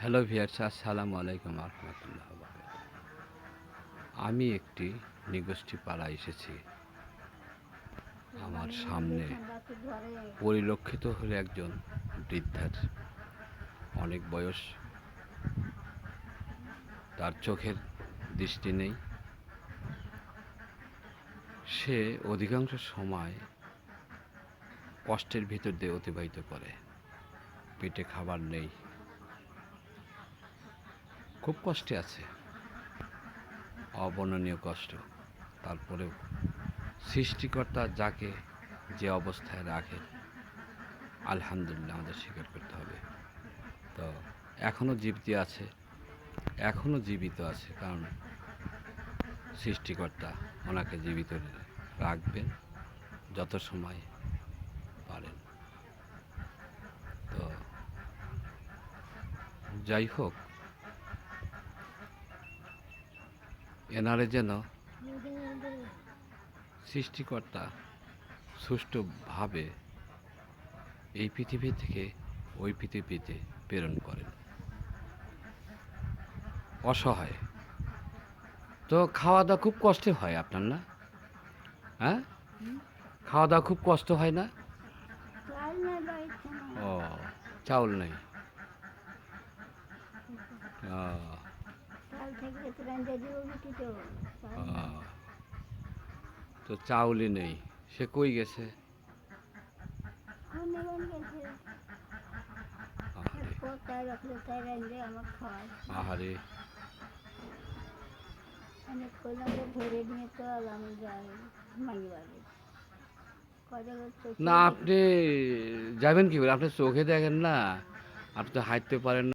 Hello viewers আসসালামু আলাইকুম রহমতুল্লাহ আমি একটি নিগোষ্ঠী পাড়া এসেছি। আমার সামনে পরিলক্ষিত হলো একজন বৃদ্ধার। অনেক বয়স। তার চোখের দৃষ্টি নেই। সে অধিকাংশ সময় কষ্টের ভিতর দিয়ে অতিবাহিত করে। পেটে খাবার নেই। খুব কষ্টে আছে। অবর্ণনীয় কষ্ট। তারপরেও সৃষ্টিকর্তা যাকে যে অবস্থায় রাখে আলহামদুলিল্লাহ আমাদের স্বীকার করতে হবে। তো এখনও জীবিত আছে এখনও জীবিত আছে কারণ সৃষ্টিকর্তা ওনাকে জীবিত রাখবেন যত সময় পারেন। তো যাই হোক এনারে যেন সৃষ্টিকর্তা সুষ্ঠুভাবে এই পৃথিবী থেকে ওই পৃথিবীতে প্রেরণ করেন। অসহায়। তো খাওয়া দাওয়া খুব কষ্টে হয় আপনার না? হ্যাঁ? খাওয়া দাওয়া খুব কষ্ট হয় না? ও, চাউল নেই। ও। তো চাউলই নেই। সে কই গেছে? আহারে। না, আপনি যাবেন কি আপনি চোখে দেখেন না। আপনি তো হাঁটতে পারেন না।